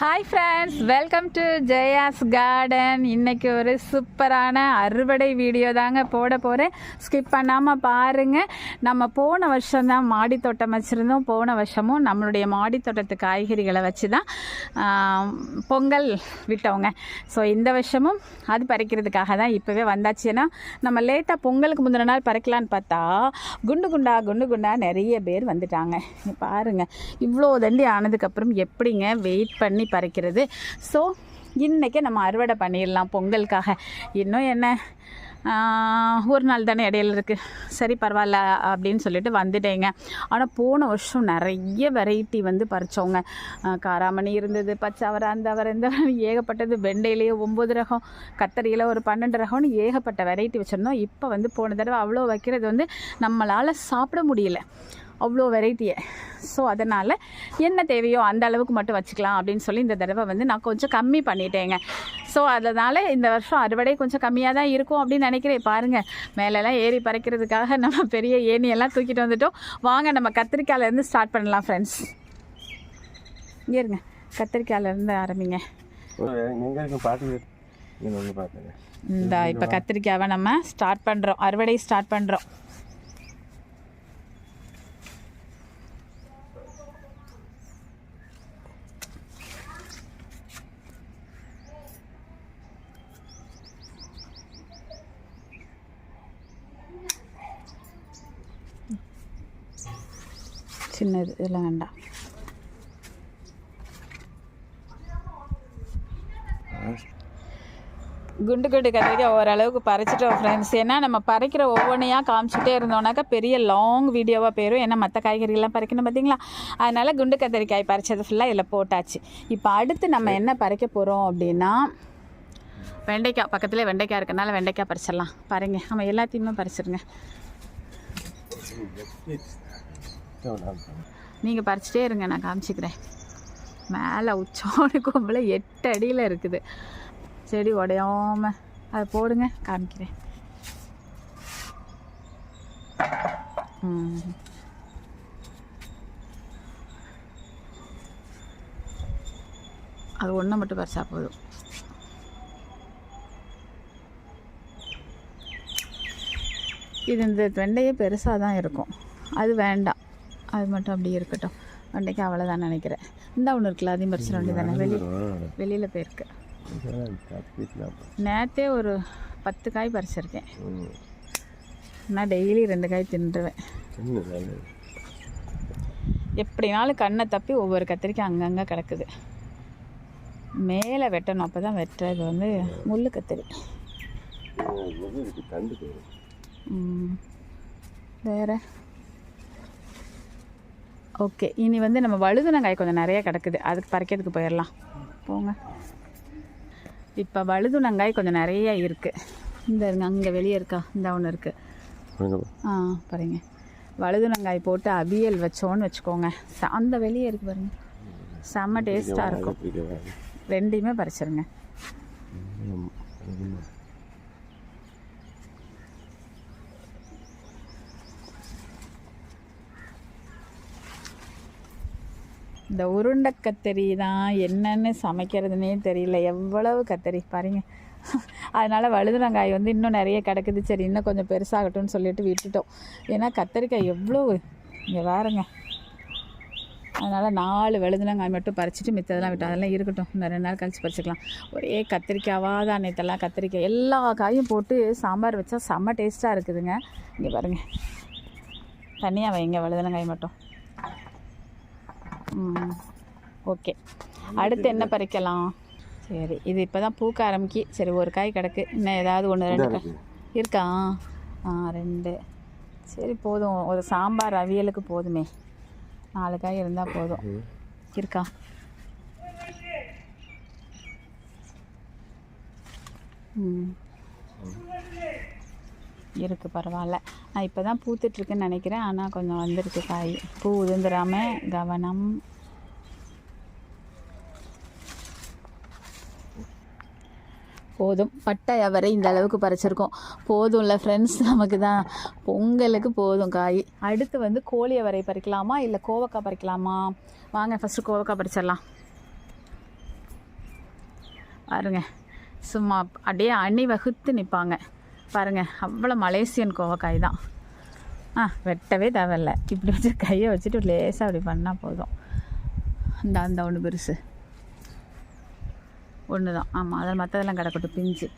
Hi friends welcome to Jaya's garden இன்றைக்கி ஒரு சூப்பரான அறுவடை வீடியோ தாங்க போட போகிறேன் ஸ்கிப் பண்ணாமல் பாருங்கள் நம்ம போன வருஷம் தான் மாடி தோட்டம் வச்சுருந்தோம். போன வருஷமும் நம்மளுடைய மாடி தோட்டத்து காய்கறிகளை வச்சு தான் பொங்கல் விட்டோங்க ஸோ இந்த வருஷமும் அது பறிக்கிறதுக்காக தான் இப்போவே வந்தாச்சு. ஏன்னா நம்ம லேட்டாக பொங்கலுக்கு முந்தின நாள் பறிக்கலான்னு பார்த்தா குண்டு குண்டா குண்டு குண்டா நிறைய பேர் வந்துட்டாங்க. பாருங்கள் பாருங்க. இவ்வளோ தண்டி ஆனதுக்கப்புறம் எப்படிங்க வெயிட் பண்ணி பறிக்கிறது. ஸோ இன்றைக்கி நம்ம அறுவடை பண்ணிடலாம் பொங்கலுக்காக. இன்னும் என்ன? ஒரு நாள் தானே இடையில இருக்குது சரி பரவாயில்ல அப்படின்னு சொல்லிட்டு வந்துட்டேங்க. ஆனால் போன வருஷம் நிறைய வெரைட்டி வந்து பறித்தோங்க காராமணி இருந்தது பச்சை அவரை அந்த அவரை இந்த ஏகப்பட்டது. வெண்டையிலேயே ஒம்பது ரகம் கத்தரியில் ஒரு பன்னெண்டு ரகம்னு ஏகப்பட்ட வெரைட்டி வச்சுருந்தோம். இப்போ வந்து போன தடவை அவ்வளோ வைக்கிறது வந்து நம்மளால் சாப்பிட முடியல. அவ்வளோ வெரைட்டியை ஸோ அதனால் என்ன தேவையோ அந்த அளவுக்கு மட்டும் வச்சுக்கலாம் அப்படின்னு சொல்லி இந்த தடவை வந்து நான் கொஞ்சம் கம்மி பண்ணிட்டேங்க. ஸோ அதனால் இந்த வருஷம் அறுவடை கொஞ்சம் கம்மியாக தான் இருக்கும் அப்படின்னு நினைக்கிறேன். பாருங்கள் மேலெல்லாம் ஏறி பறக்கிறதுக்காக நம்ம பெரிய ஏணியெல்லாம் தூக்கிட்டு வந்துட்டோம். வாங்க நம்ம கத்திரிக்காயிலேருந்து ஸ்டார்ட் பண்ணலாம் ஃப்ரெண்ட்ஸ் இங்கே இருங்க. கத்திரிக்காயிலேருந்து ஆரம்பிங்க. இந்த இப்போ கத்திரிக்காவை நம்ம ஸ்டார்ட் பண்ணுறோம் அறுவடை ஸ்டார்ட் பண்ணுறோம் சின்னது இதெல்லாம் வேண்டாம். குண்டு குண்டு கத்திரிக்காய் ஓரளவுக்கு பறிச்சிட்டோம் ஃப்ரெண்ட்ஸ் ஏன்னா நம்ம பறிக்கிற ஒவ்வொன்றையாக காமிச்சிட்டே இருந்தோம்னாக்கா பெரிய லாங் வீடியோவாக போயிடும் ஏன்னா மற்ற காய்கறிகள்லாம் பறிக்கணும் பார்த்தீங்களா அதனால் குண்டு கத்திரிக்காய் பறிச்சது ஃபுல்லாக இதில் போட்டாச்சு. இப்போ அடுத்து நம்ம என்ன பறிக்க போகிறோம் அப்படின்னா வெண்டைக்காய். பக்கத்துலேயே வெண்டைக்காய் இருக்கனால வெண்டைக்காய் பறிச்சிடலாம். பாருங்க நம்ம எல்லாத்தையுமே பறிச்சிருங்க. நீங்கள் பறிச்சிட்டே இருங்க நான் காமிச்சிக்கிறேன். மேலே உச்சோடு கொம்பில் எட்டு அடியில் இருக்குது. செடி உடையாம அதை போடுங்க காமிக்கிறேன். அது ஒன்று மட்டும் பறிச்சா போதும். இது இந்த வெண்டையே பெருசாக தான் இருக்கும். அது வேண்டாம். அது மட்டும் அப்படியே இருக்கட்டும். வெண்டைக்கு அவ்வளோதான் நினைக்கிறேன். இந்த ஒன்று இருக்குல்ல அதையும் பறிச்சிட வேண்டியதானே வெளி வெளியில் போயிருக்கு. நேற்றே ஒரு பத்து காய் பறிச்சிருக்கேன். நான் டெய்லி ரெண்டு காய் தின்றுவேன். எப்படினாலும் கண்ணை தப்பி ஒவ்வொரு கத்திரிக்காய் அங்கங்கே கிடக்குது. மேலே வெட்டணும். அப்போ தான் வெட்டுறது வந்து முள்ளு கத்திரி. வேற? ஓகே இனி வந்து நம்ம வழுதுனங்காய் கொஞ்சம் நிறைய கிடக்குது. அதுக்கு பறிக்கிறதுக்கு போயிடலாம் போங்க. இப்போ வழுதுனங்காய் கொஞ்சம் நிறைய இருக்குது இந்த இருங்க அங்கே வெளியே இருக்கா? இந்த ஒன்று இருக்குது ஆ பாருங்க. வழுதுனங்காய் போட்டு அவியல் வச்சோன்னு வச்சுக்கோங்க. அந்த வெளியே இருக்கு பாருங்க. செம்ம டேஸ்ட்டாக இருக்கும். ரெண்டையுமே பறிச்சிருங்க. இந்த உருண்டை கத்தரி தான் என்னன்னு சமைக்கிறதுனே தெரியல. எவ்வளவு கத்தரி பாருங்க. அதனால் வழுதுனங்காய் வந்து இன்னும் நிறைய கிடக்குது. சரி இன்னும் கொஞ்சம் பெருசாகட்டும்னு சொல்லிட்டு விட்டுட்டோம். ஏன்னா கத்தரிக்காய் எவ்வளோ இங்கே வேறுங்க அதனால் நாலு வெளுதுனங்காய் மட்டும் பறிச்சிட்டு மித்ததெல்லாம் விட்டு அதெல்லாம் இருக்கட்டும். இந்த ரெண்டு நாள் கழிச்சு பறிச்சிக்கலாம். ஒரே கத்திரிக்காவாக தான் நேற்றெல்லாம் கத்திரிக்காய். எல்லா காயும் போட்டு சாம்பார் வச்சா செம்ம டேஸ்ட்டாக இருக்குதுங்க. இங்கே பாருங்கள் தனியாக வைங்க வெளுதுனங்காய் மட்டும். ஓகே. அடுத்து என்ன பறிக்கலாம்? சரி இது இப்போ தான் பூக்க ஆரம்பிக்கி சரி ஒரு காய் கிடக்கு. இன்னும் ஏதாவது ஒன்று ரெண்டு காய். இருக்கா? ஆ ரெண்டு. சரி போதும். ஒரு சாம்பார் அவியலுக்கு போதுமே. நாலு காய் இருந்தால் போதும். இருக்கா? ம். இருக்குது பரவாயில்ல. இப்போ தான் பூத்துட்ருக்குன்னு நினைக்கிறேன். ஆனால் கொஞ்சம் வந்திருக்கு காய். பூ உதிர்ந்துடாம கவனம். போதும். பட்டை அவரை இந்த அளவுக்கு பறிச்சிருக்கோம். போதும் இல்லை ஃப்ரெண்ட்ஸ் நமக்கு தான் பொங்கலுக்கு போதும் காய். அடுத்து வந்து கோழி அவரை பறிக்கலாமா? இல்லை கோவக்காய் பறிக்கலாமா? வாங்க ஃபஸ்ட்டு கோவக்காய் பறிச்சிடலாம். பாருங்க. சும்மா அப்படியே அணி வகுத்து நிற்பாங்க பாருங்க அவ்வளோ மலேசியன் கோவக்காய் தான் ஆ வெட்டவே தேவையில்ல. இப்படி வச்சு கையை வச்சுட்டு லேசாக அப்படி பண்ணால் போதும். இந்த அந்த ஒன்று பெருசு. ஒன்று தான் ஆமாம் அதில் மற்றதெல்லாம் கிடக்கட்டும் பிஞ்சு.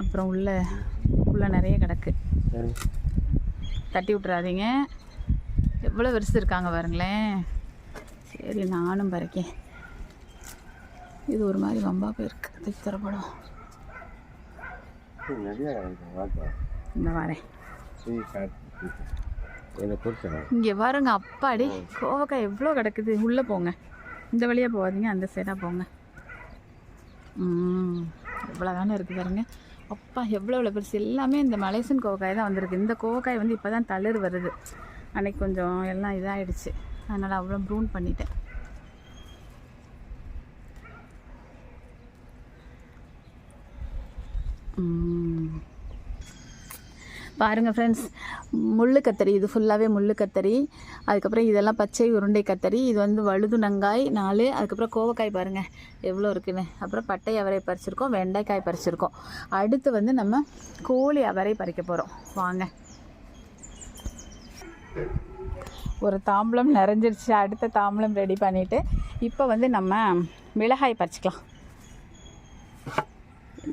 அப்புறம் உள்ள உள்ள நிறைய கிடக்கு. தட்டி விட்றாதீங்க எவ்வளோ பெருசு இருக்காங்க பாருங்களேன். சரி நானும் பறிக்கேன். இது ஒரு மாதிரி வம்பா போயிருக்கு. தித்தரப்படம் இது நிறைய கிடைக்கும் வாப்பா இந்த வரேன் இங்கே பாருங்க அப்பாடி. கோவக்காய் எவ்வளோ கிடக்குது. உள்ளே போங்க. இந்த வழியாக போகாதீங்க அந்த சைடாக போங்க. எவ்வளோ தானே இருக்குது பாருங்க. அப்பா எவ்வளோ எவ்வளோ பெருசு. எல்லாமே இந்த மலேசியன் கோவக்காய் தான் வந்திருக்கு. இந்த கோவக்காய் வந்து இப்போ தான் தளிர் வருது. அன்னைக்கு கொஞ்சம் எல்லாம் இதாகிடுச்சு அதனால் அவ்வளோ ப்ரூன் பண்ணிட்டேன். பாருங்கள் ஃப்ரெண்ட்ஸ் முள்ளு கத்தரி இது ஃபுல்லாகவே முள்ளு கத்தரி. அதுக்கப்புறம் இதெல்லாம் பச்சை உருண்டை கத்தரி இது வந்து வழுதுனங்காய் நாலு. அதுக்கப்புறம் கோவக்காய் பாருங்கள் எவ்வளோ இருக்குன்னு. அப்புறம் பட்டை அவரை பறிச்சிருக்கோம் வெண்டைக்காய் பறிச்சிருக்கோம். அடுத்து வந்து நம்ம கோழி அவரை பறிக்க போகிறோம் வாங்க. ஒரு தாம்பளம் நிறைஞ்சிருச்சு. அடுத்த தாம்பளம் ரெடி பண்ணிவிட்டு இப்போ வந்து நம்ம மிளகாய் பறிச்சிக்கலாம்.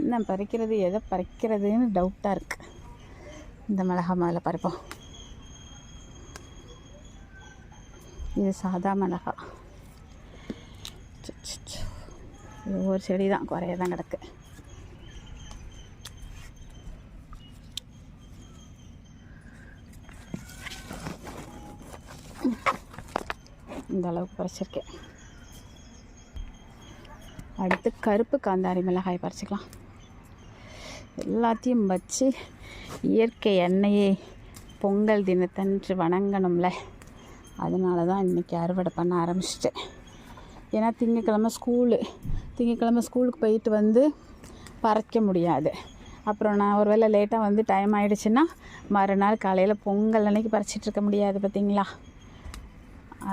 என்ன பறிக்கிறது எதை பறிக்கிறதுன்னு டவுட்டாக இருக்குது இந்த மிளகா முதல்ல பறிப்போம். இது சாதா மிளகா. அச்சச்சோ. இது ஒரு செடி தான் குறைய தான் கிடக்கு. இந்த அளவுக்கு பறிச்சிருக்கேன். அடுத்து கருப்பு காந்தாரி மிளகாய் பறிச்சிக்கலாம். எல்லாத்தையும் வச்சு இயற்கை எண்ணெயை பொங்கல் தினத்தன்று வணங்கணும்ல. அதனால தான் இன்றைக்கி அறுவடை பண்ண ஆரம்பிச்சிட்டேன். ஏன்னா திங்கக்கிழமை ஸ்கூலு. திங்கக்கிழமை ஸ்கூலுக்கு போயிட்டு வந்து பறைக்க முடியாது. அப்புறம் நான் ஒரு வேளை லேட்டாக வந்து டைம் ஆகிடுச்சுன்னா மறுநாள் காலையில் பொங்கல் அன்னைக்கு பறிச்சிட்டு இருக்க முடியாது பார்த்தீங்களா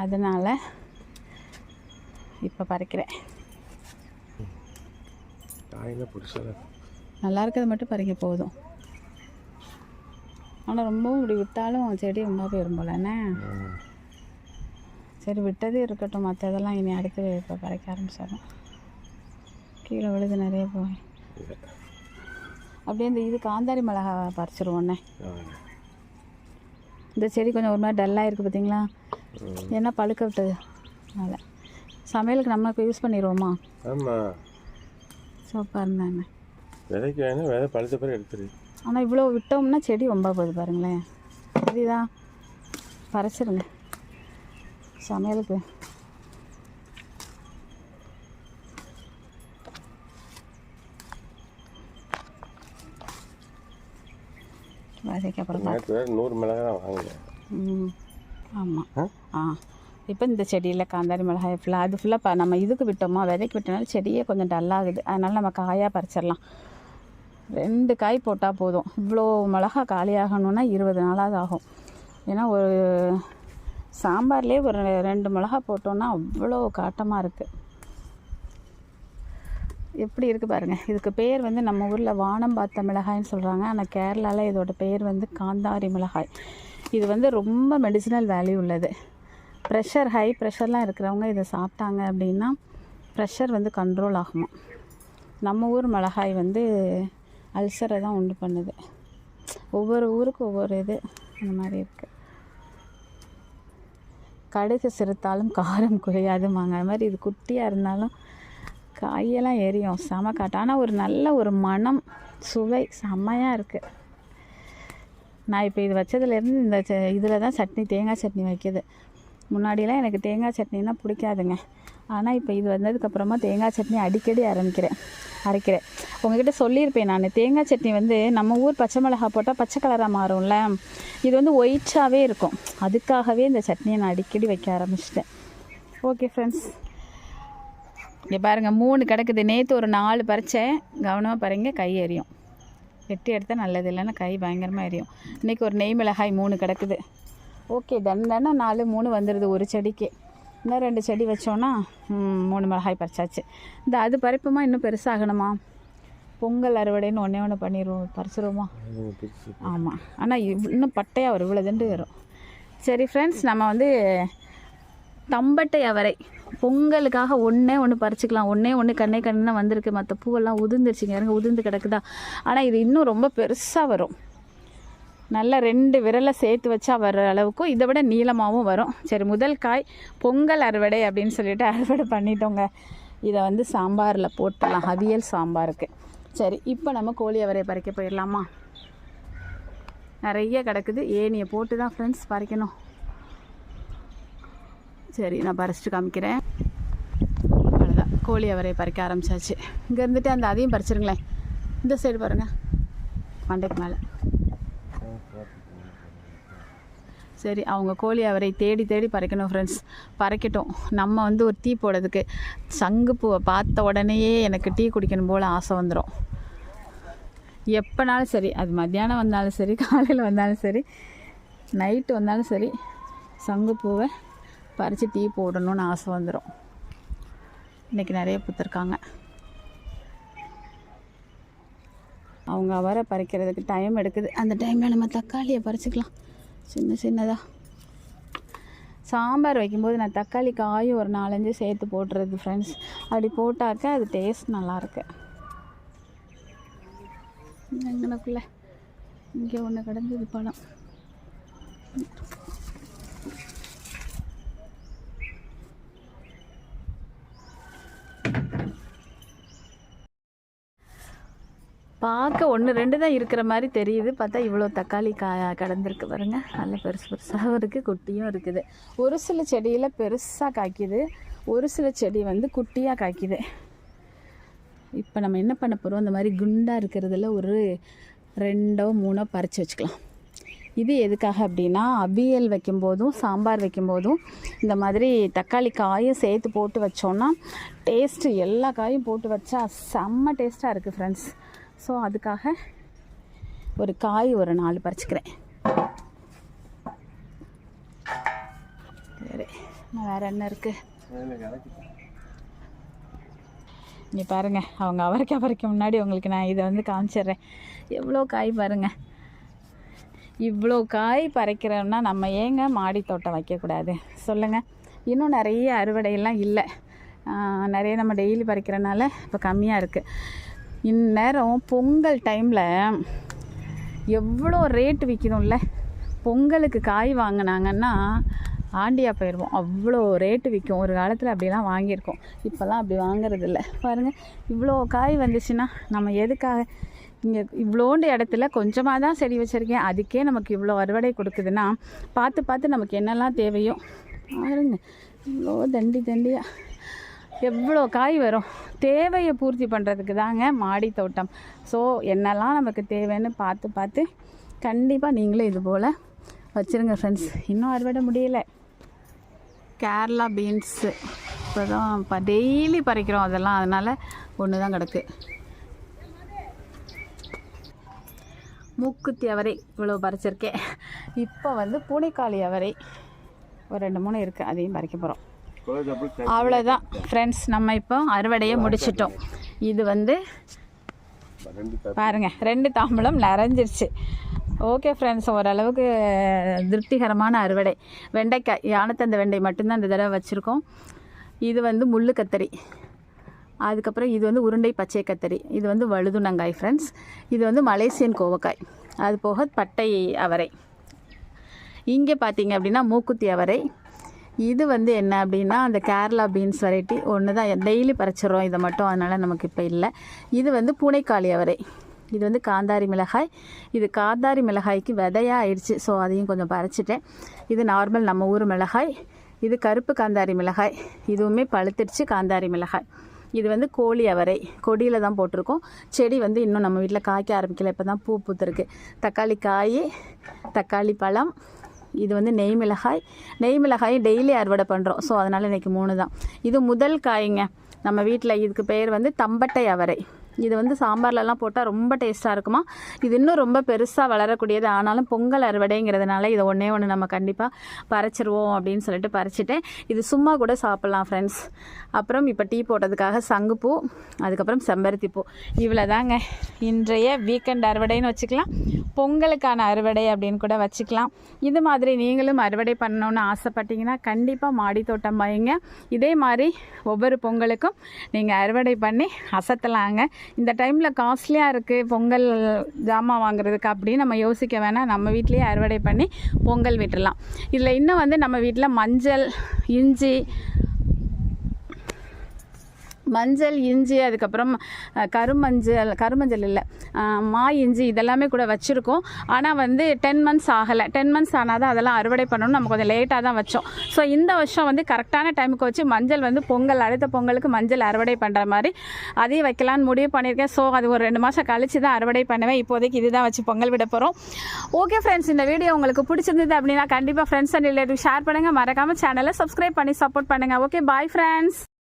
அதனால் இப்போ பறிக்கிறேன். நல்லா இருக்கிறது மட்டும் பறிக்க போதும். ஆனால் ரொம்பவும் இப்படி விட்டாலும் செடி ரொம்ப போயிடும் போல என்ன? சரி விட்டது இருக்கட்டும். மற்றதெல்லாம் இனி அடுத்து இப்போ பறிக்க ஆரம்பிச்சிடணும் கீழே விழுது நிறைய போய் அப்படியே இந்த இது காந்தாரி மிளகா பறிச்சிருவோண்ணே இந்த செடி கொஞ்சம் ஒரு மாதிரி டல்லாக இருக்குது பார்த்தீங்களா ஏன்னா பழுக்க விட்டது. அதனால். சமையலுக்கு நம்ம யூஸ் பண்ணிடுவோமா? ஆமாம் சூப்பர் இருந்தாங்க விதைக்கு வேணும் விதை பழுத்த பிறகு எடுத்துரு. ஆனால் இவ்வளோ விட்டோம்னா செடி ரொம்ப போகுது பாருங்களேன். புரியுதா பறிச்சிருங்க. சமையலுக்கு. வதக்கி அப்புறம் நூறு மிளகா தான் வாங்கினேன். ம். ஆமாம் ஆ? ஆ. இப்போ இந்த செடியில் காந்தாரி மிளகாய் ஃபுல்லாக அது ஃபுல்லாக நம்ம இதுக்கு விட்டோமா? விதைக்கு விட்டனால செடியே கொஞ்சம் டல்லாகுது அதனால் நம்ம காயாக பறிச்சிடலாம் ரெண்டு காய் போட்டால் போதும். இவ்வளோ மிளகா காலியாகணும்னா இருபது நாளாவது ஆகும். ஏன்னா ஒரு சாம்பார்லேயே ஒரு ரெண்டு மிளகா போட்டோன்னா அவ்வளோ காட்டமாக இருக்குது எப்படி இருக்குது பாருங்கள் இதுக்கு பேர் வந்து நம்ம ஊரில் வானம் பார்த்த மிளகாய்னு சொல்கிறாங்க ஆனால் கேரளாவில் இதோட பேர் வந்து காந்தாரி மிளகாய். இது வந்து ரொம்ப மெடிசினல் வேல்யூ உள்ளது. ப்ரெஷர் ஹை ப்ரெஷர்லாம் இருக்கிறவங்க இதை சாப்பிட்டாங்க அப்படின்னா ப்ரெஷர் வந்து கண்ட்ரோல் ஆகுமா நம்ம ஊர் மிளகாய் வந்து அல்சரை தான் உண்டு பண்ணுது. ஒவ்வொரு ஊருக்கு ஒவ்வொரு இது அந்த மாதிரி இருக்குது கடுகு சிறுத்தாலும் காரம் குறையாதுமாங்க அது மாதிரி இது குட்டியாக இருந்தாலும் காயெல்லாம் எரியும். செம காட்டு. ஆனால் ஒரு நல்ல ஒரு மனம் சுவை செம்மையாக இருக்குது நான் இப்போ இது வச்சதுலேருந்து இந்த இதில் தான் சட்னி தேங்காய் சட்னி வைக்கிது. முன்னாடிலாம் எனக்கு தேங்காய் சட்னினா பிடிக்காதுங்க. ஆனால் இப்போ இது வந்ததுக்கப்புறமா தேங்காய் சட்னி அடிக்கடி ஆரம்பிக்கிறேன். அரைக்கிறேன். உங்ககிட்ட சொல்லியிருப்பேன் நான். தேங்காய் சட்னி வந்து நம்ம ஊர் பச்சை மிளகா போட்டால் பச்சை கலராக மாறும்ல. இது வந்து ஒயிட்டாகவே இருக்கும். அதுக்காகவே இந்த சட்னியை நான் அடிக்கடி வைக்க ஆரம்பிச்சிட்டேன். ஓகே ஃப்ரெண்ட்ஸ் இங்கே பாருங்கள் மூணு கிடக்குது. நேற்று ஒரு நாலு பறித்தேன் கவனமாக பாருங்க கை எரியும். வெட்டி எடுத்தால் நல்லது இல்லைன்னா கை பயங்கரமாக எரியும். இன்றைக்கி ஒரு நெய் மிளகாய் மூணு கிடக்குது. ஓகே தன் தானே நாலு மூணு வந்துடுது ஒரு செடிக்கு. இன்னும் ரெண்டு செடி வச்சோன்னா மூணு மிளகாய் பறிச்சாச்சு. இந்த அது பறிப்புமா இன்னும் பெருசாகணுமா? பொங்கல் அறுவடைன்னு ஒன்றே ஒன்று பண்ணிடுவோம் பறிச்சிருவோமா? ஆமாம் ஆனால் இன்னும் பட்டையாக வரும் இவ்வளோ தண்டு வரும். சரி ஃப்ரெண்ட்ஸ் நம்ம வந்து தம்பட்டை அவரை பொங்கலுக்காக ஒன்றே ஒன்று பறிச்சுக்கலாம். ஒன்றே ஒன்று கண்ணே கண்ணு வந்திருக்கு. மற்ற பூவெல்லாம் உதிர்ந்துருச்சுங்க. இருங்க உதிர்ந்து கிடக்குதா? ஆனால் இது இன்னும் ரொம்ப பெருசாக வரும். நல்லா ரெண்டு விரலை சேர்த்து வச்சா வர்ற அளவுக்கும் இதை விட நீளமாகவும் வரும். சரி முதல் காய் பொங்கல் அறுவடை அப்படின்னு சொல்லிட்டு அறுவடை பண்ணிட்டோங்க. இதை வந்து சாம்பாரில் போட்டுடலாம். அவியல் சாம்பாருக்கு. சரி இப்போ நம்ம கோழி அவரை பறிக்க போயிடலாமா? நிறைய கிடக்குது. ஏனியை போட்டு தான் ஃப்ரெண்ட்ஸ் பறிக்கணும். சரி நான் பறிச்சிட்டு காமிக்கிறேன். அவ்வளோதான் கோழி அவரை பறிக்க ஆரம்பிச்சாச்சு. இங்கே இருந்துட்டு அந்த அதையும் பறிச்சிருங்களேன். இந்த சைடு பாருங்கள் மண்டைக்கு மேலே. சரி அவங்க கோழி அவரை தேடி தேடி பறக்கணும் ஃப்ரெண்ட்ஸ் பறக்கட்டும். நம்ம வந்து ஒரு டீ போடுறதுக்கு சங்குப்பூவை பார்த்த உடனேயே எனக்கு டீ குடிக்கணும் போல் ஆசை வந்துடும் எப்போனாலும் சரி அது மத்தியானம் வந்தாலும் சரி காலையில் வந்தாலும் சரி நைட்டு வந்தாலும் சரி சங்குப்பூவை பறித்து டீ போடணும்னு ஆசை வந்துடும் இன்றைக்கி நிறைய பூத்திருக்காங்க அவங்க அவரை பறிக்கிறதுக்கு டைம் எடுக்குது. அந்த டைமில் நம்ம தக்காளியை பறிச்சுக்கலாம். சின்ன சின்னதாக சாம்பார் வைக்கும்போது நான் தக்காளி காயும் ஒரு நாலஞ்சு சேர்த்து போட்டுறது ஃப்ரெண்ட்ஸ் அப்படி போட்டாக்க அது டேஸ்ட் நல்லாயிருக்கு எங்கனக்குள்ள? இங்கே ஒன்று கிடந்தது பழம். பார்க்க ஒன்று ரெண்டு தான் இருக்கிற மாதிரி தெரியுது. பார்த்தா இவ்வளோ தக்காளி கா கடந்திருக்கு பாருங்க. நல்ல பெருசு பெருசாகவும் இருக்குது குட்டியும் இருக்குது. ஒரு சில செடியில் பெருசாக காய்க்குது. ஒரு சில செடி வந்து குட்டியாக காய்க்குது. இப்போ நம்ம என்ன பண்ண போகிறோம் இந்த மாதிரி குண்டாக இருக்கிறதுல ஒரு ரெண்டோ மூணோ பறித்து வச்சுக்கலாம். இது எதுக்காக அப்படின்னா அவியல் வைக்கும்போதும் சாம்பார் வைக்கும்போதும் இந்த மாதிரி தக்காளி காயும் சேர்த்து போட்டு வச்சோன்னா டேஸ்ட்டு எல்லா காயும் போட்டு வச்சா செம்ம டேஸ்ட்டாக இருக்குது ஃப்ரெண்ட்ஸ் ஸோ அதுக்காக ஒரு காய் ஒரு நாலு பறிச்சுக்கிறேன். சரி வேறு என்ன இருக்குது இங்கே பாருங்கள் அவங்க அவரைக்காய் பறிக்க முன்னாடி உங்களுக்கு நான் இதை வந்து காமிச்சிடுறேன். எவ்வளோ காய் பாருங்கள் இவ்வளோ காய் பறைக்கிறோம்னா நம்ம ஏங்க மாடி தோட்டம் வைக்கக்கூடாது? சொல்லுங்கள் இன்னும் நிறைய அறுவடையெல்லாம் இல்லை. நிறைய நம்ம டெய்லி பறிக்கிறனால இப்போ கம்மியாக இருக்குது இந்நேரம் பொங்கல் டைமில் எவ்வளோ ரேட்டு விற்கிதும்ல பொங்கலுக்கு காய் வாங்கினாங்கன்னா ஆண்டியா போயிடுவோம் அவ்வளோ ரேட்டு விற்கும் ஒரு காலத்தில் அப்படிலாம் வாங்கியிருக்கோம். இப்போல்லாம் அப்படி வாங்குறது இல்லை பாருங்கள் இவ்வளோ காய் வந்துச்சுன்னா நம்ம எதுக்காக? இங்கே இவ்வளோண்டு இடத்துல கொஞ்சமாக தான் செடி வச்சுருக்கேன். அதுக்கே நமக்கு இவ்வளோ அறுவடை கொடுக்குதுன்னா பார்த்து பார்த்து நமக்கு என்னெல்லாம் தேவையோ? பாருங்க இவ்வளோ தண்டி தண்டியாக எவ்வளோ காய் வரும்? தேவையை பூர்த்தி பண்ணுறதுக்கு தாங்க மாடி தோட்டம். ஸோ என்னெல்லாம் நமக்கு தேவைன்னு பார்த்து பார்த்து கண்டிப்பாக நீங்களும் இது போல் வச்சுருங்க ஃப்ரெண்ட்ஸ் இன்னும் அறுவடை முடியல. கேரளா பீன்ஸு. இப்போ தான் இப்போ டெய்லி பறிக்கிறோம் அதெல்லாம். அதனால் ஒன்று தான் கிடக்கு. மூக்குத்தி அவரை இவ்வளோ பறிச்சிருக்கேன். இப்போ வந்து பூனைக்காளி அவரை. ஒரு ரெண்டு மூணு இருக்குது அதையும் பறிக்க போகிறோம் அவ்வளோதான் ஃப்ரெண்ட்ஸ் நம்ம இப்போ அறுவடையை முடிச்சிட்டோம். இது வந்து பாருங்கள் பாருங்க ரெண்டு தாம்பளம் நிறைஞ்சிருச்சு. ஓகே ஃப்ரெண்ட்ஸ் ஓரளவுக்கு திருப்திகரமான அறுவடை. வெண்டைக்காய் யானத்தந்த வெண்டை மட்டும்தான் இந்த தடவை வச்சுருக்கோம். இது வந்து முள்ளு கத்தரி. அதுக்கப்புறம் இது வந்து உருண்டை பச்சை கத்தரி. இது வந்து வழுதுணங்காய் ஃப்ரெண்ட்ஸ் இது வந்து மலேசியன் கோவக்காய். அது போக பட்டை அவரை. இங்கே பார்த்தீங்க அப்படின்னா மூக்குத்தி அவரை. இது வந்து என்ன அப்படின்னா அந்த கேரளா பீன்ஸ் வெரைட்டி ஒன்று தான். டெய்லி பறிச்சிடுறோம். இதை மட்டும் அதனால் நமக்கு இப்போ இல்லை. இது வந்து பூனைக்காளி அவரை. இது வந்து காந்தாரி மிளகாய். இது காந்தாரி மிளகாய்க்கு விதையாக ஆயிடுச்சு. ஸோ அதையும் கொஞ்சம் பறிச்சிட்டேன். இது நார்மல் நம்ம ஊர் மிளகாய். இது கருப்பு காந்தாரி மிளகாய். இதுவுமே பழுத்துடுச்சு காந்தாரி மிளகாய். இது வந்து கோழி அவரை. கொடியில் தான் போட்டிருக்கோம். செடி வந்து இன்னும் நம்ம வீட்டில் காய்க்க ஆரம்பிக்கல. இப்போ தான் பூ பூத்துருக்கு. தக்காளி காய் தக்காளி பழம் இது வந்து நெய் மிளகாய். நெய் மிளகாய் டெய்லி அறுவடை பண்ணுறோம் ஸோ அதனால் இன்றைக்கி மூணு தான். இது முதல் காய்ங்க. நம்ம வீட்டில் இதுக்கு பேர் வந்து தம்பட்டை அவரை. இது வந்து சாம்பார்லலாம் போட்டால் ரொம்ப டேஸ்ட்டாக இருக்குமா? இது இன்னும் ரொம்ப பெருசாக வளரக்கூடியது. ஆனாலும் பொங்கல் அறுவடைங்கிறதுனால இதை ஒன்றே ஒன்று நம்ம கண்டிப்பாக பறிச்சிருவோம் அப்படின்னு சொல்லிட்டு பறிச்சிட்டேன் இது சும்மா கூட சாப்பிட்லாம் ஃப்ரெண்ட்ஸ் அப்புறம் இப்போ டீ போட்டதுக்காக சங்குப்பூ அதுக்கப்புறம் செம்பருத்தி பூ. இவ்வளோ தாங்க இன்றைய வீக்கெண்ட் அறுவடைன்னு வச்சுக்கலாம். பொங்கலுக்கான அறுவடை அப்படின்னு கூட வச்சுக்கலாம். இது மாதிரி நீங்களும் அறுவடை பண்ணணும்னு ஆசைப்பட்டீங்கன்னா கண்டிப்பாக மாடி தோட்டம் வைங்க. இதே மாதிரி ஒவ்வொரு பொங்கலுக்கும் நீங்கள் அறுவடை பண்ணி அசத்தலாங்க. இந்த டைமில் காஸ்ட்லியாக இருக்குது பொங்கல் ஜாமான் வாங்குறதுக்கு அப்படின்னு நம்ம யோசிக்க வேணாம். நம்ம வீட்லேயே அறுவடை பண்ணி பொங்கல் விட்டுடலாம். இதில் இன்னும் வந்து நம்ம வீட்டில் மஞ்சள் இஞ்சி மஞ்சள் இஞ்சி அதுக்கப்புறம் கருமஞ்சள் கருமஞ்சள் இல்லை மா இஞ்சி இதெல்லாமே கூட வச்சுருக்கோம். ஆனால் வந்து டென் மந்த்ஸ் ஆகலை. டென் மந்த்ஸ் ஆனால் தான் அதெல்லாம் அறுவடை பண்ணணும் நம்ம கொஞ்சம் லேட்டாக தான் வச்சோம். ஸோ இந்த வருஷம் வந்து கரெக்டான டைமுக்கு வச்சு மஞ்சள் வந்து பொங்கல் அடுத்த பொங்கலுக்கு மஞ்சள் அறுவடை பண்ணுற மாதிரி அதையும் வைக்கலான்னு முடிவு பண்ணியிருக்கேன். ஸோ அது ஒரு ரெண்டு மாதம் கழிச்சு தான் அறுவடை பண்ணுவேன். இப்போதைக்கு இதுதான் வச்சு பொங்கல் விட போகிறோம் ஓகே ஃப்ரெண்ட்ஸ் இந்த வீடியோ உங்களுக்கு பிடிச்சிருந்தது அப்படின்னா கண்டிப்பாக ஃப்ரெண்ட்ஸ் அண்ட் ரிலேட்டிவ் ஷேர் பண்ணுங்கள் மறக்காமல் சேனலை சப்ஸ்கிரைப் பண்ணி சப்போர்ட் பண்ணுங்கள் ஓகே பாய் ஃப்ரெண்ட்ஸ்